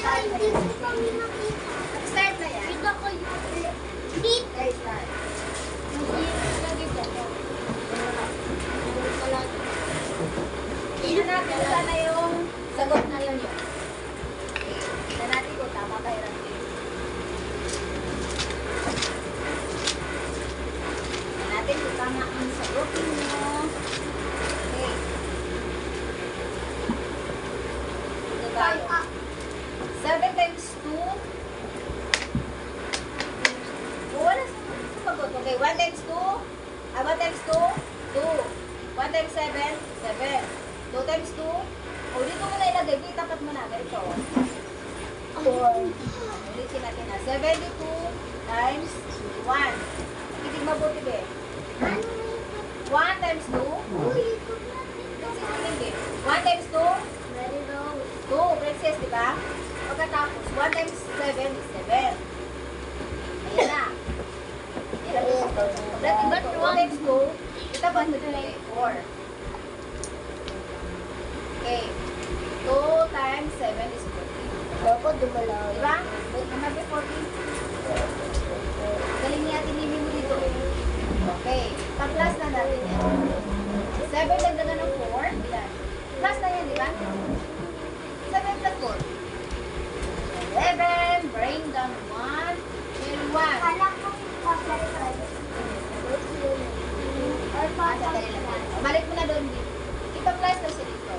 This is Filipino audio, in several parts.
Start na yan. Kita ko yung Dito. Okay, start. Tignan natin kung sana yung sagot na yun yun. Okay. Tignan natin kung tama ba yung ranking. Tignan natin kung tama ang sagot mo. Okay. Ito tayo. 7 times 2. Oh, wala sa sagot. Okay, 1 times 2. Ah, 1 times 2, 2. 1 times 7, 7. 2 times 2. Oh, dito mo na ilagay. Di, tapat mo na. Ganito. Ulitin natin na. 72 times 1. Nakitig mabuti, be. 1 times 2. Kasi tingin, be. 1 times 2. 2, princess, di ba? Pagkatapos, 1 times 7 is 7. Ayan na. Ayan na. Dati ba 2 times 2? Ito ba 4? Okay. 2 times 7 is 14. Ako dumalaw. Di ba? Wait, naman ba 14? Galing niya tinimi mo dito. Okay. Pa-plus na natin yan. 7 dagdagan ng 4. Ilan? Plus na yan, di ba? 7 plus 4. 11. Bring down 1. Till 1. Kala ko papalay. Or Ah, sandali lang yan. O, Balik mo na doon. Ipa-plus na siya dito.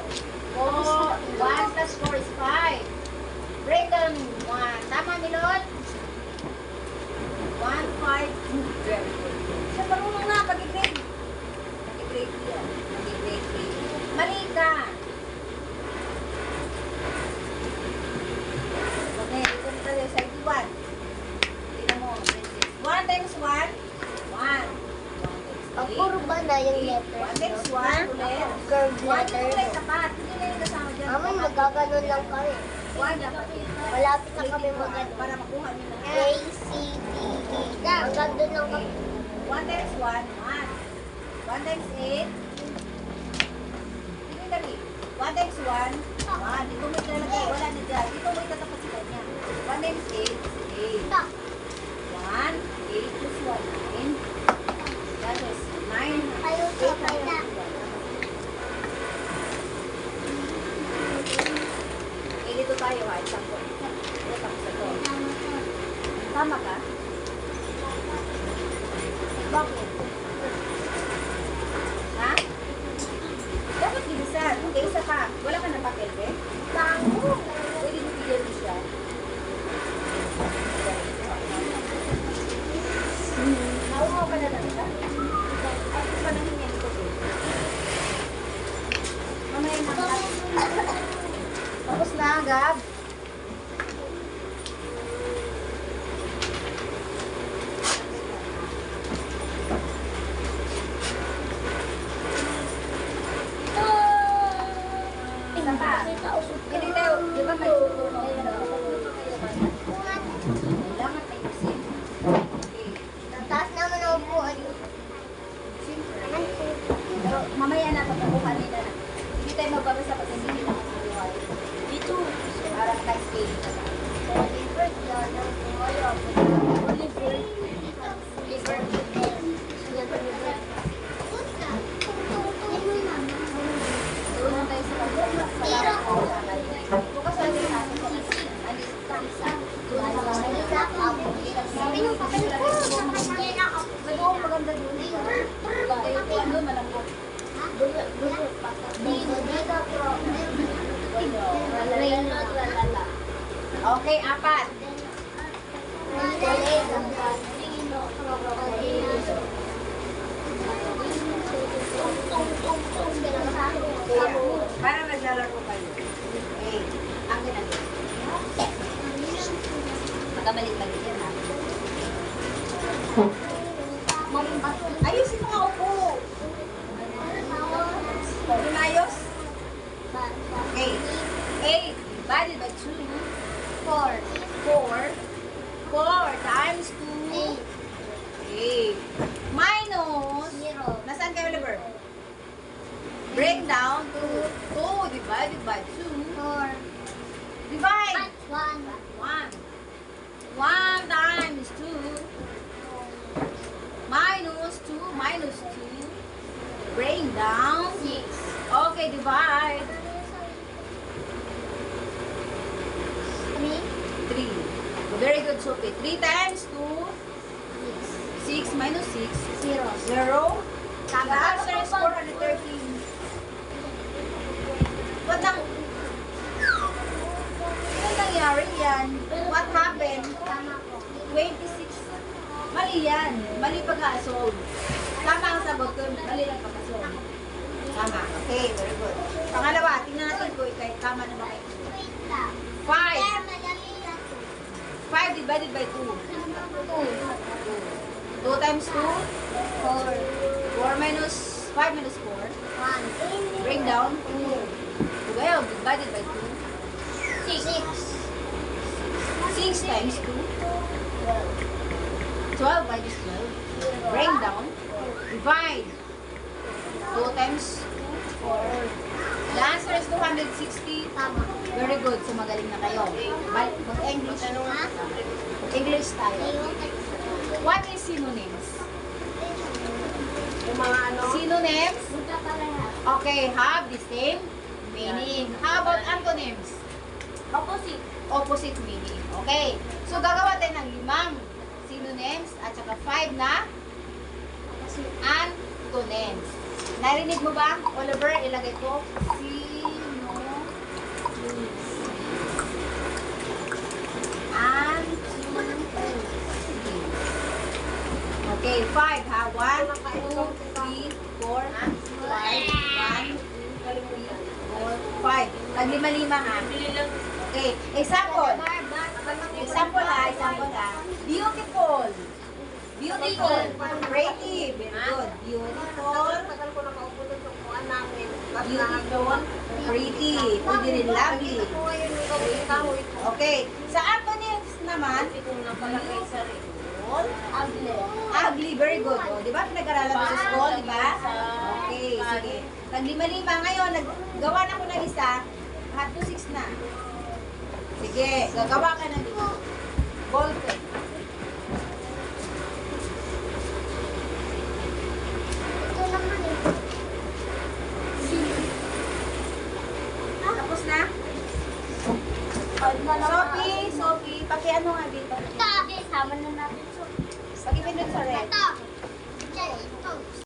Magkaganon lang kami. Malapit na kami mag Para makuha nila. A, C, D, E. Hanggang doon lang kami. 1 times 1, 1. 1 times 8. Hindi dali. 1 times 1, 1. Dito mo. Wala na dyan. Dito mo itatapos sila niya. 1 times 8 is 8. 1, 8 plus 1, 9. That is 9. 8 times 1. Tayo ha. Isang. Ito, tapos ito. Tama ka? Bakit? Ha? Dapat bilisan. Okay, isa pa. Wala ka ng papel, be? Tango. Pwede mo bigyan mo siya. Nauhaw ka na lang siya. Ay, ito pa nang hinyan ko, be. Mamaya na. Tapos na, Gab. Mamaya na pagkakuha nila na. Hindi tayo magbabasa pag hindi Thank you. Okay, apat. break down to oh, two divided by two. Four. Divide. One. One. One times two. Minus two minus two. Break down. Six. Okay, divide. Three. Three. Very good, Sophie. Three times two. Six. Six minus six. Zero. Zero. The answer is 413. Mali yan. Mali pag-solve. Tama ang sagot ko. Mali lang pag-solve. Tama. Okay, very good. Pangalawa, tingnan natin ko ikay tama na ba kayo. Wait lang. 5. Kaya madali na to. 5 divided by 2. 2. 2 times 2. Four. 4 minus 5 minus 4. One. Bring down. 2 kayo, divided by 2. Six. 6 times 2. 12 minus 12. Bring down. Divide. 2 times 2. 4. The answer is 260. Tama. Very good. So magaling na kayo. Mag-English. English tayo. What is synonyms? Yung mga ano, Synonyms, okay, have the same meaning. How about antonyms? Opposite. Opposite meaning. Okay. So gagawa tayo ng limang synonyms at saka five na antonyms. Narinig mo ba? Oliver, ilagay ko. Synonyms. Antonyms. Okay, five ha. One, two, three, four, five. One, two, three, four, five. Taglima-lima ha. Okay, example. Example ha, example ha. Beautiful. Beautiful. Pretty. Very good. Beautiful. tagal ko na kaupo doon sa kuhaan namin. Beautiful. Pretty. Pwede rin lovely. Okay. Sa antonyms naman, sarili. Ugly. ugly. Very good. O, di ba? Pinag-aralan mo sa school, di ba? Okay, sige. Taglima-lima. Ngayon, naggawa na ko ng isa. Hot to six na. Sige, gagawa ka ng pen.